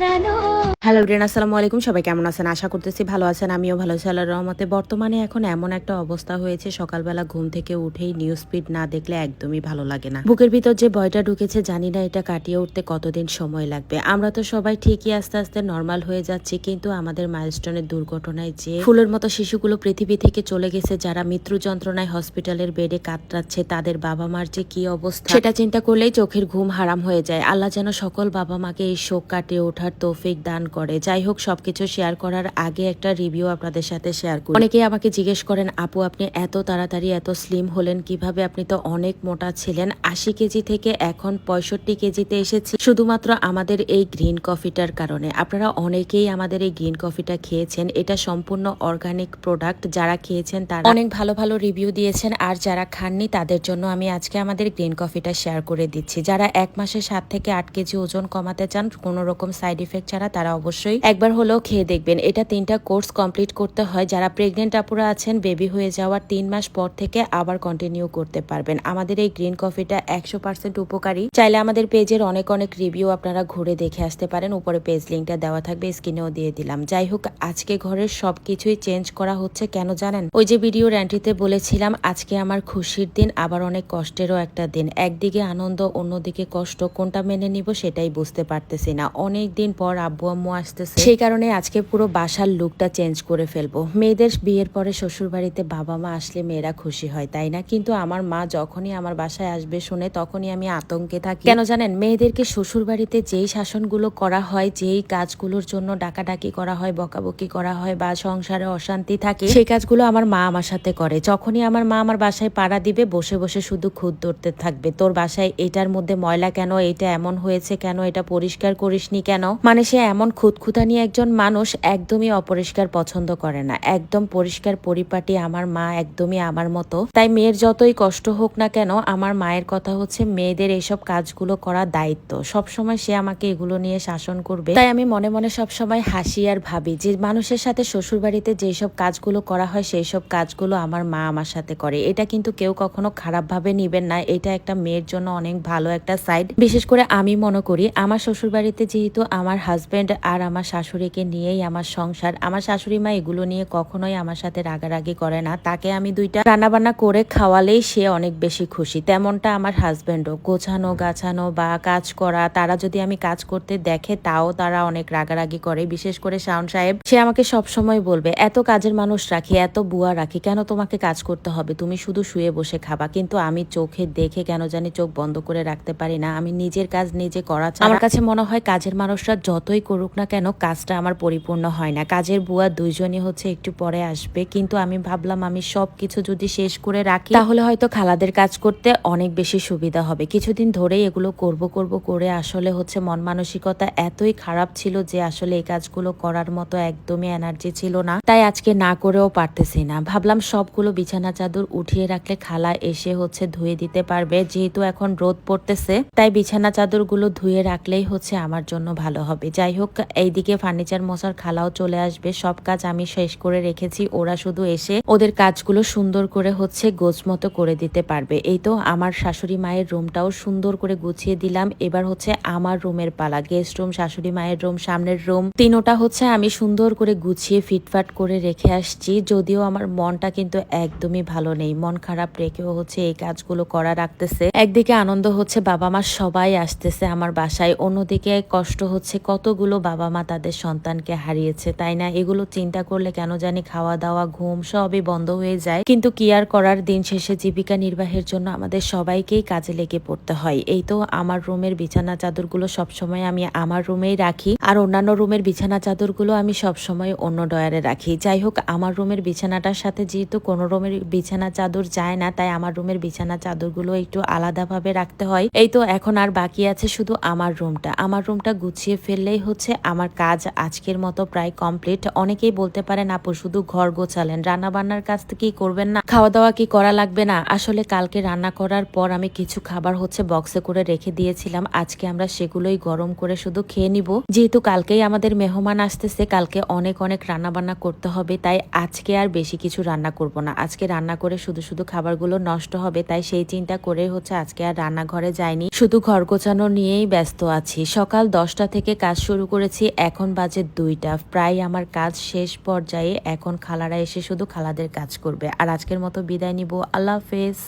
らの hello Riyan আসসালামু আলাইকুম সবাই কেমন আছেন? আশা করতেছি ভালো আছেন। আমিও ভালো আছি, আল্লাহর রহমতে। বর্তমানে এখন এমন একটা অবস্থা হয়েছে, সকালবেলা ঘুম থেকে উঠেই নিউজ ফিড না দেখলে একদমই ভালো লাগে না। বুকের ভিতর যে ভয়টা ঢুকেছে, জানি না এটা কাটিয়ে উঠতে কতদিন সময় লাগবে। আমরা তো সবাই ঠিকই আস্তে আস্তে নর্মাল হয়ে যাচ্ছি, কিন্তু আমাদের মাইলস্টোনের দুর্ঘটনায় যে ফুলের মতো শিশুগুলো পৃথিবী থেকে চলে গেছে, যারা মৃত্যু যন্ত্রণায় হসপিটালের বেডে কাতরাচ্ছে, তাদের বাবা মার যে কি অবস্থা, সেটা চিন্তা করলেই চোখের ঘুম হারাম হয়ে যায়। আল্লাহ যেন সকল বাবা মাকে এই শোক কাটিয়ে ওঠার তৌফিক দান করে। যাই হোক সবকিছু শেয়ার করার আগে একটা রিভিউ আপনাদের সাথে শেয়ার করি। অনেকেই আমাকে জিজ্ঞেস করেন, আপু, আপনি এত তাড়াতাড়ি এত স্লিম হলেন, কীভাবে আপনি তো অনেক মোটা ছিলেন? আশি কেজি থেকে এখন পঁয়ষট্টি কেজিতে এসেছি। শুধুমাত্র আমাদের এই গ্রিন কফিটার কারণে। আপনারা অনেকেই আমাদের এই গ্রিন কফিটা খেয়েছেন। এটা সম্পূর্ণ অর্গানিক প্রোডাক্ট যারা খেয়েছেন, তারা অনেক ভালো ভালো রিভিউ দিয়েছেন। আর যারা খাননি, তাদের জন্য আমি আজকে আমাদের গ্রিন কফিটা শেয়ার করে দিচ্ছি। যারা এক মাসে সাত থেকে আট কেজি ওজন কমাতে চান, কোনো রকম সাইড ইফেক্ট ছাড়া তারা অবশ্যই। একবার হলেও খেয়ে দেখবেন। এটা তিনটা কোর্স কমপ্লিট করতে হয়। যারা প্রেগনেন্ট আপুরা আছেন, বেবি হয়ে যাওয়ার তিন মাস পর থেকে আবার কন্টিনিউ করতে পারবেন। আমাদের এই গ্রিন কফিটা একশো পার্সেন্ট উপকারী। চাইলে আমাদের পেজের অনেক অনেক রিভিউ আপনারা ঘুরে দেখে আসতে পারেন। উপরে পেজ লিঙ্কটা দেওয়া থাকবে স্ক্রিনেও দিয়ে দিলাম। যাই হোক, আজকে ঘরের সবকিছুই চেঞ্জ করা হচ্ছে কেন জানেন? ওই যে ভিডিও র্যান্টিতে বলেছিলাম, আজকে আমার খুশির দিন, আবার অনেক কষ্টেরও একটা দিন। একদিকে আনন্দ, অন্যদিকে কষ্ট, কোনটা মেনে নিব সেটাই বুঝতে পারতেছি না। অনেক দিন পর আব্বু, আম্মু আসতেছে। সেই কারণে আজকে পুরো বাসার লুকটা চেঞ্জ করে ফেলব। মেয়েদের বিয়ের পরে শ্বশুর বাড়িতে বাবা মা আসলে মেয়েরা খুশি হয়, তাই না? কিন্তু আমার মা যখনই আমার বাসায় আসবে শুনে তখনই আমি আতঙ্কে থাকি। কেন জানেন? মেয়েদেরকে শ্বশুর বাড়িতে যেই শাসনগুলো করা হয়, যেই কাজগুলোর জন্য ডাকাডাকি করা হয়, বকাবকি করা হয় বা সংসারে অশান্তি থাকে, সেই কাজগুলো আমার মা আমার সাথে করে। যখনই আমার মা আমার বাসায় পাড়া দিবে, বসে বসে শুধু খুদ ধরতে থাকবে। তোর বাসায় এটার মধ্যে ময়লা কেন? এটা এমন হয়েছে কেন? এটা পরিষ্কার করিসনি কেন? মানে সে এমন খুঁতখুতানি একজন মানুষ একদমই অপরিষ্কার পছন্দ করে না। একদম পরিষ্কার পরিপাটি আমার মা একদমই আমার মতো। তাই মেয়ের যতই কষ্ট হোক না কেন আমার মায়ের কথা হচ্ছে মেয়েদের এইসব কাজগুলো করা দায়িত্ব। সব সময় সে আমাকে এগুলো নিয়ে শাসন করবে। তাই আমি মনে মনে সব সময় হাসি আর ভাবি যে মানুষের সাথে শ্বশুর বাড়িতে যেসব কাজগুলো করা হয় সেই সব কাজগুলো আমার মা আমার সাথে করে। এটা কিন্তু কেউ কখনো খারাপ ভাবে নিবেন না। এটা একটা মেয়ের জন্য অনেক ভালো একটা সাইড। বিশেষ করে আমি মনে করি আমার শ্বশুর বাড়িতে যেহেতু আমার হাজবেন্ড আর আমার শাশুড়িকে নিয়েই আমার সংসার। আমার শাশুড়ি মা এগুলো নিয়ে কখনোই আমার সাথে রাগারাগি করে না। তাকে আমি দুইটা রান্নাবান্না করে খাওয়ালেই সে অনেক বেশি খুশি। তেমনটা আমার হাজব্যান্ডও গোছানো, গাছানো বা কাজ করা, তারা যদি আমি কাজ করতে দেখে তাও তারা অনেক রাগারাগি করে। বিশেষ করে শাওন সাহেব, সে আমাকে সব সময় বলবে, এত কাজের মানুষ রাখি, এত বুয়া রাখি, কেন তোমাকে কাজ করতে হবে? তুমি শুধু শুয়ে বসে খাবা। কিন্তু আমি চোখে দেখে কেন জানি চোখ বন্ধ করে রাখতে পারি না। আমি নিজের কাজ নিজে করা আমার কাছে মনে হয় কাজের মানুষরা যতই করুক না কেন কাজটা আমার পরিপূর্ণ হয় না। কাজের বুয়া দুইজনই হচ্ছে একটু পরে আসবে। কিন্তু আমি ভাবলাম আমি সব কিছু যদি শেষ করে রাখি, তাহলে হয়তো খালাদের কাজ করতে অনেক বেশি সুবিধা হবে। কিছুদিন ধরেই এগুলো করব করব, করে আসলে হচ্ছে মন মানসিকতা এতই খারাপ ছিল যে আসলে এই কাজগুলো করার মতো একদমই এনার্জি ছিল না। তাই আজকে না করেও পারতেছি না। ভাবলাম সবগুলো বিছানা চাদর উঠিয়ে রাখলে খালা এসে হচ্ছে ধুয়ে দিতে পারবে। যেহেতু এখন রোদ পড়তেছে, তাই বিছানা চাদরগুলো ধুয়ে রাখলেই হচ্ছে আমার জন্য ভালো হবে। যাই হোক এইদিকে ফার্নিচার মশার খালাও চলে আসবে। সব কাজ আমি শেষ করে রেখেছি। ওরা শুধু এসে ওদের কাজগুলো সুন্দর করে হচ্ছে গোছ মতো করে দিতে পারবে। এই তো আমার শাশুড়ি মায়ের রুমটাও সুন্দর করে গুছিয়ে দিলাম। এবার হচ্ছে আমার রুমের পালা। গেস্ট রুম, শাশুড়ি মায়ের রুম, সামনের রুম, তিনোটা হচ্ছে আমি সুন্দর করে গুছিয়ে ফিটফাট করে রেখে আসছি। যদিও আমার মনটা কিন্তু একদমই ভালো নেই। মন খারাপ রেখেও হচ্ছে এই কাজগুলো করা রাখতেছে। একদিকে আনন্দ হচ্ছে বাবা মা সবাই আসতেছে আমার বাসায়। অন্যদিকে কষ্ট হচ্ছে কতগুলো বাবা মা তাদের সন্তানকে হারিয়েছে, তাই না? এগুলো চিন্তা করলে কেন জানি খাওয়া দাওয়া, ঘুম সবই বন্ধ হয়ে যায়। কিন্তু কি আর করার দিন শেষে জীবিকা নির্বাহের জন্য আমাদের সবাইকেই কাজে লেগে পড়তে হয়। এই তো আমার রুমের বিছানা চাদরগুলো সবসময় আমি আমার রুমেই রাখি আর অন্যান্য রুমের বিছানা চাদরগুলো আমি সবসময় অন্য ডয়ারে রাখি। যাই হোক, আমার রুমের বিছানাটার সাথে যেহেতু কোনো রুমের বিছানা চাদর যায় না, তাই আমার রুমের বিছানা চাদরগুলো একটু আলাদাভাবে রাখতে হয়। এই তো এখন আর বাকি আছে শুধু আমার রুমটা। আমার রুমটা গুছিয়ে ফেললেই হচ্ছে আমার কাজ আজকের মতো প্রায় কমপ্লিট। অনেকেই বলতে পারেন, আপু, শুধু ঘর গোছালেন। রান্না বান্নার কাজ কি করবেন না? খাওয়া দাওয়া কি করা লাগবে না? আসলে কালকে রান্না করার পর আমি কিছু খাবার হচ্ছে বক্সে করে রেখে দিয়েছিলাম। আজকে আমরা সেগুলোই গরম করে শুধু খেয়ে নিব। যেহেতু কালকেই আমাদের মেহমান আসতেছে, কালকে অনেক অনেক রান্না বান্না করতে হবে, তাই আজকে আর বেশি কিছু রান্না করব না। আজকে রান্না করে শুধু শুধু খাবারগুলো নষ্ট হবে, তাই সেই চিন্তা করে হচ্ছে আজকে আর রান্নাঘরে যাইনি। শুধু ঘর গোছানো নিয়েই ব্যস্ত আছি। সকাল দশটা থেকে কাজ শুরু করেছি। উঠেছি এখন বাজে দুইটা। প্রায় আমার কাজ শেষ পর্যায়ে এখন খালারা এসে শুধু খালাদের কাজ করবে। আর আজকের মতো বিদায় নিব। আল্লাহ হাফেজ।